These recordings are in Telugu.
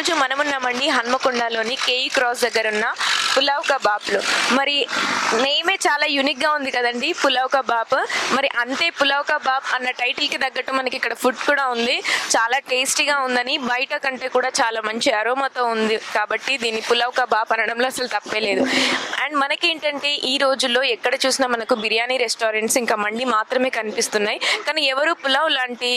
ఈరోజు మనమున్నామండి హన్మకొండలోని కేఈ క్రాస్ దగ్గర ఉన్న పులావ్ కబాబ్లో. మరి నేమే చాలా యూనిక్గా ఉంది కదండి పులావ్ కబాబ్. మరి అంతే పులావ్ కబాబ్ అన్న టైటిల్కి తగ్గట్టు మనకి ఇక్కడ ఫుడ్ కూడా ఉంది. చాలా టేస్టీగా ఉందని బయట కంటే కూడా చాలా మంచి అరోమాతో ఉంది. కాబట్టి దీన్ని పులావ్ కబాబ్ అనడంలో అసలు తప్పే లేదు. అండ్ మనకి ఏంటంటే ఈ రోజుల్లో ఎక్కడ చూసినా మనకు బిర్యానీ రెస్టారెంట్స్ ఇంకా మండి మాత్రమే కనిపిస్తున్నాయి. కానీ ఎవరు పులావ్ లాంటి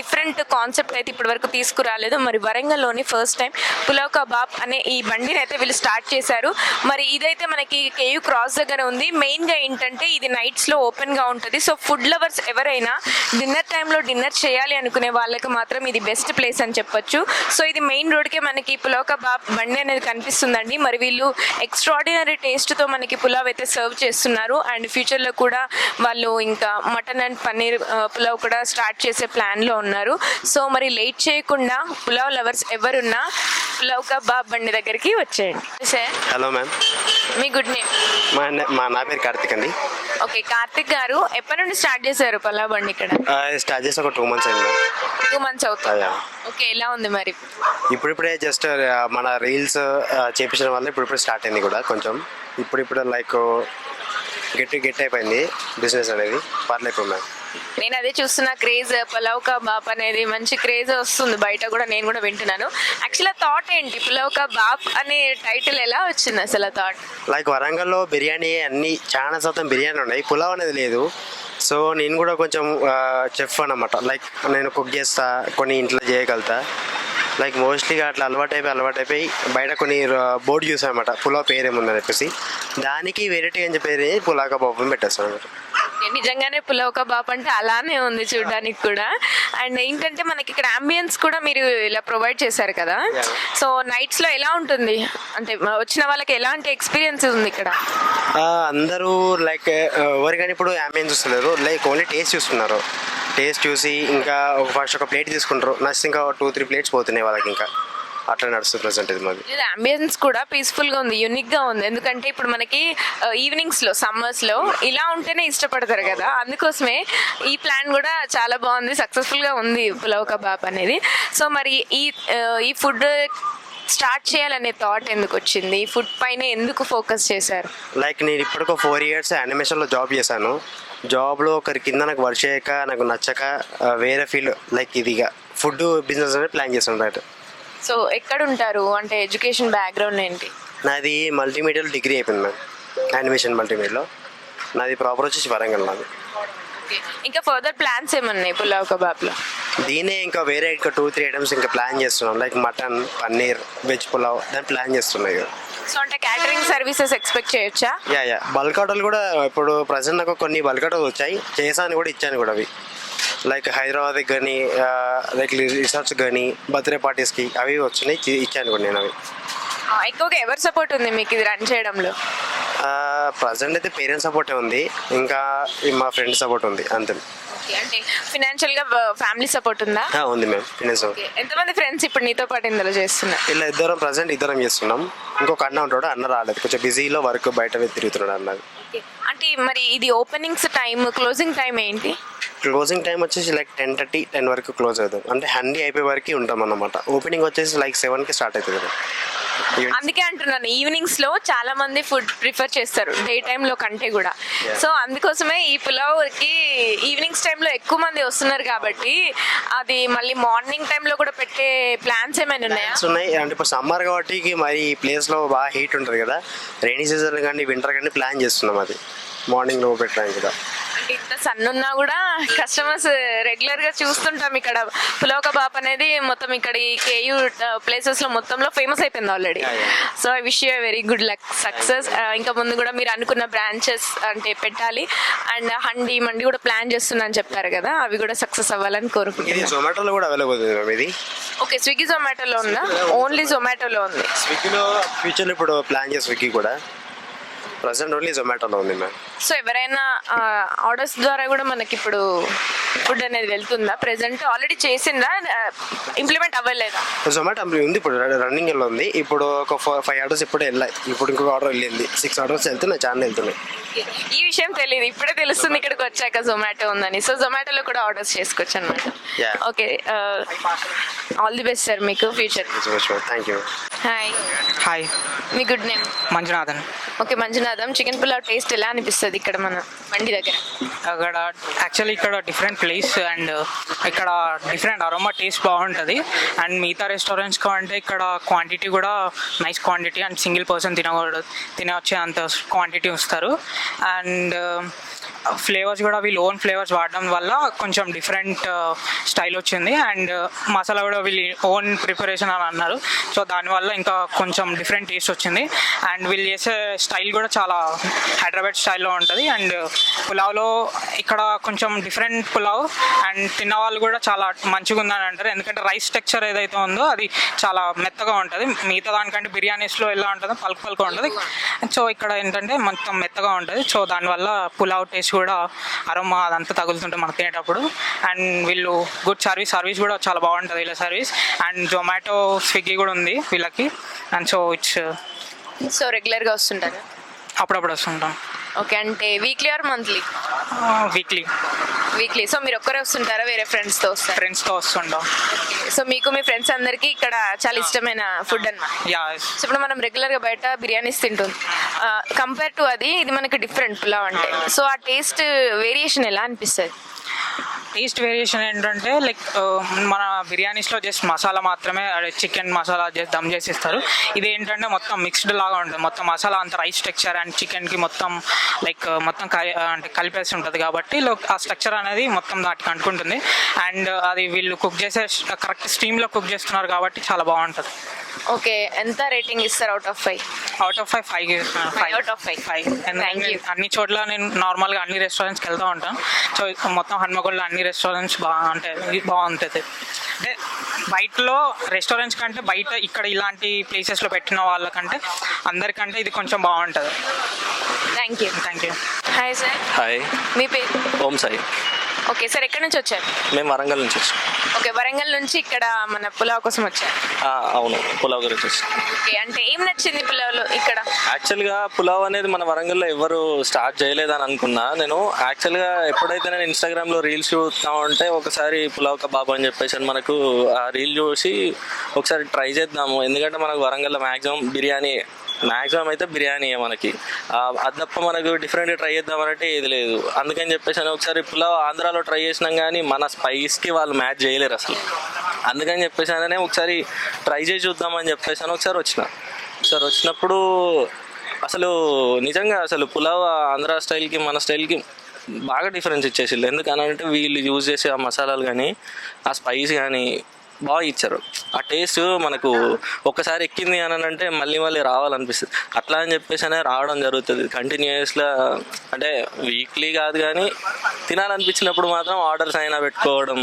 డిఫరెంట్ కాన్సెప్ట్ అయితే ఇప్పటి వరకు తీసుకురాలేదు. మరి వరంగల్లోని ఫస్ట్ టైం పులావ్ కబాబ్ అనే ఈ బండిని అయితే వీళ్ళు స్టార్ట్ చేశారు. మరి ఇదైతే మనకి కేయూ క్రాస్ దగ్గర ఉంది. మెయిన్గా ఏంటంటే ఇది నైట్స్లో ఓపెన్గా ఉంటుంది. సో ఫుడ్ లవర్స్ ఎవరైనా డిన్నర్ టైంలో డిన్నర్ చేయాలి అనుకునే వాళ్ళకి మాత్రం ఇది బెస్ట్ ప్లేస్ అని చెప్పొచ్చు. సో ఇది మెయిన్ రోడ్కే మనకి పులావ్ కబాబ్ బండి అనేది కనిపిస్తుందండి. మరి వీళ్ళు ఎక్స్ట్రాడినరీ టేస్ట్తో మనకి పులావ్ అయితే సర్వ్ చేస్తున్నారు. అండ్ ఫ్యూచర్లో కూడా వాళ్ళు ఇంకా మటన్ అండ్ పన్నీర్ పులావ్ కూడా స్టార్ట్ చేసే ప్లాన్లో ఉన్నారు. సో మరి లేట్ చేయకుండా పులావ్ లవర్స్ ఎవరున్నా పులావ్ కబాబ్ బండి దగ్గరికి వచ్చేయండి. సార్? Hello ma'am. మీ గుడ్ నేమ్? మా న- మా నా పేరు కార్తిక్ అండి. ఓకే కార్తిక్ గారు ఎప్పటి నుండి స్టార్ట్ చేశారు పులావ్ బండి ఇక్కడ? స్టార్ట్ చేసి ఒక టూ మంత్స్ అయింది టూ మంత్స్ అవుతుంది. ఓకే ఎలా ఉంది మరి? ఇప్పుడిప్పుడే జస్ట్ మన రీల్స్ చేపించడం వల్ల ఇప్పుడిప్పుడు స్టార్ట్ అయింది కూడా కొంచెం. ఇప్పుడిప్పుడు లైక్ గట్టి గట్టి అయిపోయింది బిజినెస్ అనేది. పర్లేదు మ్యామ్. నేను అదే చూస్తున్న క్రేజ్ పులావ్ కబాబ్ అనేది మంచి క్రేజ్ వస్తుంది. బయట కూడా నేను కూడా వింటున్నాను. యాక్చువల్ థాట్ ఏంటి? పులావ్ కబాబ్ అనే టైటిల్ ఎలా వచ్చింది అసలు థాట్ లైక్ వరంగల్లో బిర్యానీ అన్ని చాలా శాతం బిర్యానీ ఉన్నాయి. పులావ్ అనేది లేదు. సో నేను కూడా కొంచెం చెఫ్ అనమాట లైక్ నేను కుక్ చేస్తా కొన్ని ఇంట్లో చేయగలుగుతా. లైక్ మోస్ట్లీగా అట్లా అలవాటు అయిపోయి అలవాటు అయిపోయి బయట కొన్ని బోర్డు చూసాను అనమాట పులావ్ పేరేముందని చెప్పేసి. దానికి వెరైటీ అని చెప్పేది పులావ్ కబాబ్ పెట్టేస్తాను అనమాట నిజంగానే పులావ్ కబాబ్ అంటే అలానే ఉంది చూడడానికి కూడా. అండ్ ఏంటంటే మనకి ఇక్కడ అంబియన్స్ కూడా మీరు ఇలా ప్రొవైడ్ చేశారు కదా. సో నైట్స్లో ఎలా ఉంటుంది? అంటే వచ్చిన వాళ్ళకి ఎలాంటి ఎక్స్పీరియన్స్ ఉంది ఇక్కడ? అందరూ లైక్ ఎవరు కానీ ఇప్పుడు అంబియన్స్ చూస్తున్నారు లైక్ ఓన్లీ టేస్ట్ చూస్తున్నారు. టేస్ట్ చూసి ఇంకా ఒక ఫస్ట్ ఒక ప్లేట్ తీసుకుంటారు. నెక్స్ట్ ఇంకా టూ త్రీ ప్లేట్స్ పోతున్నాయి వాళ్ళకి ఇంకా. అట్లా నడుస్తుంది ప్రజెంట్ ఇది మాది. ఇది అంబియన్స్ కూడా పీస్ఫుల్గా ఉంది యూనిక్గా ఉంది. ఎందుకంటే ఇప్పుడు మనకి ఈవినింగ్స్లో సమ్మర్స్లో ఇలా ఉంటేనే ఇష్టపడతారు కదా. అందుకోసమే ఈ ప్లాన్ కూడా చాలా బాగుంది సక్సెస్ఫుల్గా ఉంది పులావ్ కబాబ్ అనేది. సో మరి ఈ ఈ ఫుడ్ స్టార్ట్ చేయాలనే థాట్ ఎందుకు వచ్చింది? ఫుడ్ పైన ఎందుకు ఫోకస్ చేశారు? లైక్ నేను ఇప్పటికో ఫోర్ ఇయర్స్ యానిమేషన్లో జాబ్ చేశాను. జాబ్లో ఒకరి కింద నాకు వర్క్ చేయక నాకు నచ్చక వేరే ఫీల్డ్ లైక్ ఇదిగా ఫుడ్ బిజినెస్ అనేది ప్లాన్ చేస్తాను రైట్ సో ఎక్కడ ఉంటారు అంటే ఎడ్యుకేషన్ బ్యాక్గ్రౌండ్ ఏంటి? నాది మల్టీమీడియాలో డిగ్రీ అయిపోయింది మ్యామ్. యానిమేషన్ మల్టీమీడియాలో నాది ప్రాపర్ వచ్చేసి వరంగల్ నాది. ఇంకా ఫర్దర్ ప్లాన్స్ ఏమన్నాయి పులావ్ కబాబ్లో? దీనే ఇంకా వేరే ఇంకా టూ త్రీ ఐటమ్స్ ఇంకా ప్లాన్ చేస్తున్నాం. Like mutton paneer veg pulao దాన్ని ప్లాన్ చేస్తున్నాయి సో అంటే క్యాటరింగ్ సర్వీసెస్ ఎక్స్పెక్ట్ చేయొచ్చా? Yeah yeah. బల్క్ ఆర్డర్లు కూడా ఇప్పుడు ప్రజెంట్ నాకు కొన్ని బల్క్ ఆర్డర్లు వచ్చాయి. చేశాను కూడా ఇచ్చాను కూడా అవి. లైక్ హైదరాబాద్ కానీ లైక్ రిసార్ట్స్ కానీ బర్త్డే పార్టీస్కి అవి వచ్చినాయి ఇచ్చాను కూడా నేను అవి. ఎక్కువగా ఎవరి సపోర్ట్ ఉంది మీకు ఇది రన్ చేయడంలో? ప్రజెంట్ అయితే పేరెంట్స్ సపోర్టే ఉంది ఇంకా మా ఫ్రెండ్ సపోర్ట్ ఉంది అంతే. అంటే ఫినాన్షియల్గా ఫ్యామిలీ సపోర్ట్ ఉందా? ఉంది మ్యామ్ ఫినాన్స్ ఎంతమంది ఫ్రెండ్స్ ఇప్పుడు నీతో పాటు ఇందులో చేస్తున్నారు? ఇలా ఇద్దరం ప్రజెంట్ ఇద్దరం చేస్తున్నాం ఇంకొక అన్న ఉంటాడు అన్న రాలేదు కొంచెం బిజీలో వర్క్ బయట తిరుగుతున్నాడు అన్నది అంటే మరి ఇది ఓపెనింగ్స్ టైం క్లోజింగ్ టైం ఏంటి? క్లోజింగ్ టైం వచ్చేసి లైక్ టెన్ థర్టీ టెన్ వరకు క్లోజ్ అవుతుంది. అంటే హండీ అయిపోయే వరకు ఉంటాం అన్నమాట. ఓపెనింగ్ వచ్చేసి లైక్ సెవెన్కి స్టార్ట్ అవుతుంది కదా. అందుకే అంటున్నాను ఈవినింగ్స్లో చాలా మంది ఫుడ్ ప్రిఫర్ చేస్తారు డే లో కంటే కూడా. సో అందుకోసమే ఈ పులావ్కి ఈవినింగ్స్లో ఎక్కువ మంది వస్తున్నారు కాబట్టి అది మళ్ళీ మార్నింగ్లో కూడా పెట్టే ప్లాన్స్ ఏమైనా ఉన్నాయా? ఉన్నాయి. అంటే ఇప్పుడు సమ్మర్ కాబట్టి మరి ఈ ప్లేస్లో బాగా హీట్ ఉంటుంది కదా. రైనీ సీజన్ కానీ వింటర్ కానీ ప్లాన్ చేస్తున్నాం అది. మార్నింగ్లో పెట్టడానికి కూడా ఇంత సన్ ఉన్నా కూడా కస్టమర్స్ రెగ్యులర్గా చూస్తుంటాం ఇక్కడ. పులావ్ కబాబ్ అనేది మొత్తం ఇక్కడ ఈ కేయూ ప్లేసెస్లో మొత్తంలో ఫేమస్ అయిపోయింది already. So I wish you very good luck success ఇంకా ముందు కూడా మీరు అనుకున్న బ్రాంచెస్ అంటే పెట్టాలి. అండ్ హండి మండి కూడా ప్లాన్ చేస్తున్నా అని చెప్పారు కదా అవి కూడా సక్సెస్ అవ్వాలని కోరుకుంటున్నాను జొమాటోలో కూడా అవైలబుల్ ఉంది మ్యామ్ ఇది? ఓకే స్విగ్గీ జొమాటోలో ఉందా? ఓన్లీ జొమాటోలో ఉంది. స్విగ్గీలో ఫ్యూచర్లో ఇప్పుడు ప్లాన్ చేసి స్విగ్గీ కూడా. ప్రజెంట్ ఓన్లీ జొమాటోలో ఉంది మ్యామ్ సో ఎవరైనా ఆర్డర్స్ ద్వారా కూడా మనకి ఇప్పుడు ఫుడ్ అనేది వెళ్తుందా? ప్రెసెంట్ ఆల్రెడీ చేసిందా? ఇంప్లిమెంట్ అవ్వలేదా? జొమాటో ఉంది ఇప్పుడు రన్నింగ్లో ఉంది. ఇప్పుడు ఒక ఫోర్ ఫైవ్ ఆర్డర్స్ ఇప్పుడే వెళ్ళాయి. ఇప్పుడు ఇంకొక ఆర్డర్ వెళ్ళింది. సిక్స్ ఆర్డర్స్ వెళ్తున్నాయి చాలా వెళ్తున్నాయి. ఈ విషయం తెలియదు. ఇప్పుడే తెలుస్తుంది ఇక్కడికి వచ్చాక జొమాటో ఉందని. సో జొమాటోలో కూడా ఆర్డర్స్ చేసుకోవచ్చు అనమాట. Okay all the best sir మీకు future thank you hi hi me good name Manjunathan. Okay Manjunatham. Chicken pulao taste ఎలా అనిపిస్తుంది ఇక్కడ మన బండి దగ్గర? అక్కడ యాక్చువల్లీ ఇక్కడ డిఫరెంట్ ప్లేస్ అండ్ ఇక్కడ డిఫరెంట్ అరోమా టేస్ట్ బాగుంటుంది. అండ్ మిగతా రెస్టారెంట్స్ అంటే ఇక్కడ క్వాంటిటీ కూడా nice quantity and single person తినకూడదు. తినవచ్చే అంత క్వాంటిటీ ఇస్తారు అండ్ ఫ్లేవర్స్ కూడా వీళ్ళు ఓన్ ఫ్లేవర్స్ వాడడం వల్ల కొంచెం డిఫరెంట్ స్టైల్ వచ్చింది. అండ్ మసాలా కూడా వీళ్ళు ఓన్ ప్రిపరేషన్ అని అన్నారు. సో దానివల్ల ఇంకా కొంచెం డిఫరెంట్ టేస్ట్ వచ్చింది. అండ్ వీళ్ళు చేసే స్టైల్ కూడా చాలా హైదరాబాద్ స్టైల్లో ఉంటుంది. అండ్ పులావ్లో ఇక్కడ కొంచెం డిఫరెంట్ పులావ్. అండ్ తిన్న వాళ్ళు కూడా చాలా మంచిగా ఉందని అంటారు. ఎందుకంటే రైస్ టెక్చర్ ఏదైతే ఉందో అది చాలా మెత్తగా ఉంటుంది. మిగతా దానికంటే బిర్యానీస్లో ఎలా ఉంటుందో పలుకు పలుకు ఉంటుంది. సో ఇక్కడ ఏంటంటే మొత్తం మెత్తగా ఉంటుంది. సో దానివల్ల పులావ్ టేస్ట్ కూడా అరోమా అదంతా తగులుతుంటే మనకు తినేటప్పుడు. అండ్ వీళ్ళు గుడ్ సర్వీస్ సర్వీస్ కూడా చాలా బాగుంటుంది వీళ్ళ సర్వీస్ అండ్ జొమాటో స్విగ్గీ కూడా ఉంది వీళ్ళకి. అండ్ సో ఇట్స్ సో రెగ్యులర్గా వస్తుంటారు? అప్పుడప్పుడు వస్తుంటాం. ఓకే అంటే weekly or monthly weekly weekly so మీరు ఒక్కరే వస్తుంటారా? వేరే ఫ్రెండ్స్తో వస్తారు? ఫ్రెండ్స్తో వస్తుంటాం. సో మీకు మీ ఫ్రెండ్స్ అందరికీ ఇక్కడ చాలా ఇష్టమైన ఫుడ్ అన్నమాట. యా సో ఇప్పుడు మనం రెగ్యులర్గా బయట బిర్యానీస్ తింటుంది కంపేర్ టు అది ఇది మనకి డిఫరెంట్ పులావ్ అంటే. సో ఆ టేస్ట్ వేరియేషన్ ఎలా అనిపిస్తుంది? టేస్ట్ వేరియేషన్ ఏంటంటే లైక్ మన బిర్యానీస్లో జస్ట్ మసాలా మాత్రమే చికెన్ మసాలా జస్ట్ దమ్ చేసిస్తారు. ఇది ఏంటంటే మొత్తం మిక్స్డ్ లాగా ఉంటుంది. మొత్తం మసాలా అంత రైస్ స్ట్రక్చర్ అండ్ చికెన్కి మొత్తం లైక్ మొత్తం అంటే కలిపేసి ఉంటుంది కాబట్టి ఆ స్ట్రక్చర్ అనేది మొత్తం దాటికి అంటుకుంటుంది. అండ్ అది వీళ్ళు కుక్ చేసే కరెక్ట్ స్టీమ్లో కుక్ చేస్తున్నారు కాబట్టి చాలా బాగుంటుంది. ఓకే ఎంత రేటింగ్ ఇస్తారు out of five out of five five Five out of five. Five Thank you. అన్ని చోట్ల నేను నార్మల్గా అన్ని రెస్టారెంట్స్కి వెళ్తూ ఉంటాను సో మొత్తం హన్మకొండలో అన్ని రెస్టారెంట్స్ బాగా అంటే ఇది బాగుంటుంది. అంటే బయటలో రెస్టారెంట్స్ కంటే బయట ఇక్కడ ఇలాంటి ప్లేసెస్లో పెట్టిన వాళ్ళకంటే అందరికంటే ఇది కొంచెం బాగుంటుంది. Thank you thank you hi sir hi మీ పేరు ఓం సాయి. ఓకే సార్ ఎక్కడి నుంచి వచ్చారు? మేము వరంగల్ నుంచి వచ్చాం. ఓకే వరంగల్ నుంచి ఇక్కడ మన పులావ్ కోసం వచ్చారు. ఆ, అవును పులావ్ గురించి వచ్చాం. ఓకే అంటే ఏం నచ్చింది పులావ్లో ఇక్కడ? యాక్చువల్గా పులావ్ అనేది మన వరంగల్లో ఎవరు స్టార్ట్ చేయలేదని అనుకున్నా. నేను యాక్చువల్గా ఎప్పుడైతే నేను ఇన్స్టాగ్రామ్లో రీల్స్ చూస్తా ఉంటే ఒకసారి పులావ్ కబాబ్ అని చెప్పేసి అని మనకు ఆ రీల్ చూసి ఒకసారి ట్రై చేద్దాము. ఎందుకంటే మనకు వరంగల్లో మ్యాక్సిమం బిర్యానీ మ్యాక్సిమం అయితే బిర్యానీ మనకి. అది తప్ప మనకు డిఫరెంట్ ట్రై చేద్దామనంటే ఏది లేదు. అందుకని చెప్పేసి అని ఒకసారి పులావ్ ఆంధ్రాలో ట్రై చేసినాం కానీ మన స్పైస్కి వాళ్ళు మ్యాచ్ చేయలేరు అసలు. అందుకని చెప్పేసి అనే ఒకసారి ట్రై చేసి చూద్దామని చెప్పేసి అని ఒకసారి వచ్చిన. ఒకసారి వచ్చినప్పుడు అసలు నిజంగా అసలు పులావ్ ఆంధ్ర స్టైల్కి మన స్టైల్కి బాగా డిఫరెన్స్ ఇచ్చేసిల్లు ఎందుకనంటే వీళ్ళు యూజ్ చేసే ఆ మసాలాలు కానీ ఆ స్పైస్ కానీ బాగా ఇచ్చారు. ఆ టేస్ట్ మనకు ఒక్కసారి ఎక్కింది అని అంటే మళ్ళీ మళ్ళీ రావాలనిపిస్తుంది. అట్లా అని చెప్పేసి అనే రావడం జరుగుతుంది. కంటిన్యూస్గా అంటే వీక్లీ కాదు కానీ తినాలనిపించినప్పుడు మాత్రం ఆర్డర్స్ అయినా పెట్టుకోవడం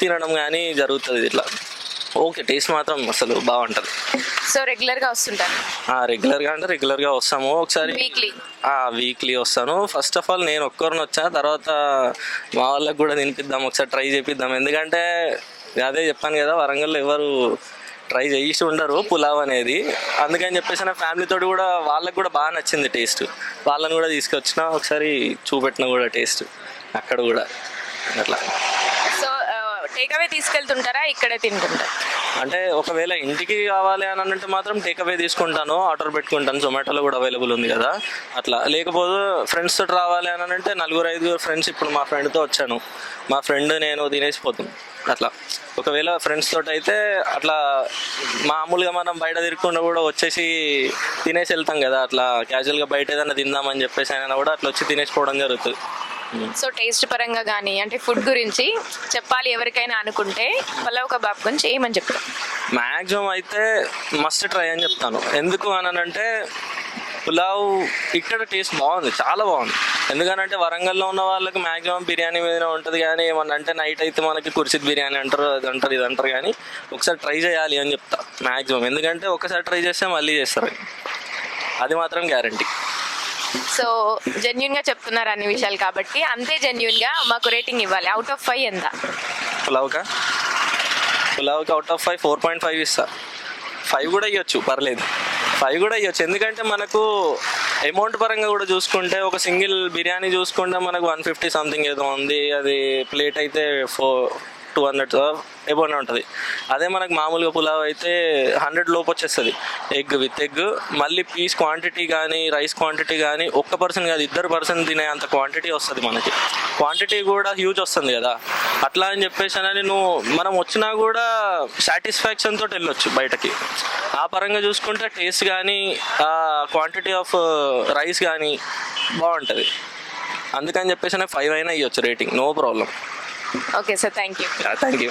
తినడం కానీ జరుగుతుంది ఇట్లా. ఓకే టేస్ట్ మాత్రం అసలు బాగుంటుంది. సో రెగ్యులర్గా వస్తుంటారు. రెగ్యులర్గా అంటే రెగ్యులర్గా వస్తాము. ఒకసారి వీక్లీ వీక్లీ వస్తాను. ఫస్ట్ ఆఫ్ ఆల్ నేను ఒక్కరిని వచ్చా తర్వాత మా వాళ్ళకి కూడా తినిపిద్దాం ఒకసారి ట్రై చేపిద్దాం. ఎందుకంటే అదే చెప్పాను కదా వరంగల్లో ఎవరు ట్రై చేసి ఉండరు పులావ్ అనేది. అందుకని చెప్పేసి నా ఫ్యామిలీతో కూడా వాళ్ళకి కూడా బాగా నచ్చింది టేస్ట్ వాళ్ళని కూడా తీసుకొచ్చిన ఒకసారి చూపెట్టిన కూడా టేస్ట్ అక్కడ కూడా అట్లా. సో టేక్అవే uh, తీసుకెళ్తుంటారా ఇక్కడే తింటుంటారు? అంటే ఒకవేళ ఇంటికి కావాలి అని అంటే మాత్రం టేక్ అవే తీసుకుంటాను ఆర్డర్ పెట్టుకుంటాను. జొమాటోలో కూడా అవైలబుల్ ఉంది కదా. అట్లా. లేకపోతే ఫ్రెండ్స్ తోటి రావాలి అని అంటే నలుగురు ఐదుగురు ఫ్రెండ్స్ ఇప్పుడు మా ఫ్రెండ్తో వచ్చాను. మా ఫ్రెండ్ నేను తినేసిపోతాం అట్లా. ఒకవేళ ఫ్రెండ్స్ తోటి అయితే అట్లా మామూలుగా మనం బయట తిరగకుండా కూడా వచ్చేసి తినేసి వెళ్తాం కదా. అట్లా క్యాజువల్గా బయట ఏదైనా తిందామని చెప్పేసి అయినా కూడా అట్లా వచ్చి తినేసిపోవడం జరుగుతుంది. సో టేస్ట్ పరంగా కానీ అంటే ఫుడ్ గురించి చెప్పాలి ఎవరికైనా అనుకుంటే పలావ్ కబాబ్ గురించి ఏమని చెప్తాను మ్యాక్సిమం అయితే మస్ట్ ట్రై అని చెప్తాను. ఎందుకు అని అంటే పులావ్ ఇక్కడ టేస్ట్ బాగుంది చాలా బాగుంది. ఎందుకనంటే వరంగల్లో ఉన్న వాళ్ళకి మ్యాక్సిమం బిర్యానీ మీద ఉంటుంది కానీ ఏమన్నా అంటే నైట్ అయితే మనకి కుర్చిత్ బిర్యానీ అంటారు అది అంటారు ఇది అంటారు కానీ ఒకసారి ట్రై చేయాలి అని చెప్తా మ్యాక్సిమం ఎందుకంటే ఒకసారి ట్రై చేస్తే మళ్ళీ చేస్తారు. అది మాత్రం గ్యారంటీ సో జెన్యున్గా చెప్తున్నారు అన్ని విషయాలు కాబట్టి అంతే జెన్యున్గా మాకు రేటింగ్ ఇవ్వాలి. అవుట్ ఆఫ్ ఫైవ్ ఎంత? పులావ్కా? పులావ్కి out of five four point five ఇస్తా. ఫైవ్ కూడా ఇవ్వచ్చు పర్లేదు. ఫైవ్ కూడా ఇవ్వచ్చు ఎందుకంటే మనకు అమౌంట్ పరంగా కూడా చూసుకుంటే ఒక సింగిల్ బిర్యానీ చూసుకుంటే మనకు వన్ ఫిఫ్టీ సంథింగ్ ఏదో ఉంది. అది ప్లేట్ అయితే ఫోర్ టూ హండ్రెడ్ ఎబోనే ఉంటుంది. అదే మనకు మామూలుగా పులావ్ అయితే హండ్రెడ్ లోపు వచ్చేస్తుంది. ఎగ్ విత్ ఎగ్ మళ్ళీ పీస్ క్వాంటిటీ కానీ రైస్ క్వాంటిటీ కానీ ఒక్క పర్సన్ కాదు ఇద్దరు పర్సన్ తినే అంత క్వాంటిటీ వస్తుంది మనకి. క్వాంటిటీ కూడా హ్యూజ్ వస్తుంది కదా. అట్లా అని చెప్పేసి అని నువ్వు మనం వచ్చినా కూడా సాటిస్ఫాక్షన్ తోటి వెళ్ళొచ్చు బయటకి. ఆ పరంగా చూసుకుంటే టేస్ట్ కానీ క్వాంటిటీ ఆఫ్ రైస్ కానీ బాగుంటుంది. అందుకని చెప్పేసి ఫైవ్ అయినా ఇవ్వచ్చు rating no problem okay sir thank you thank you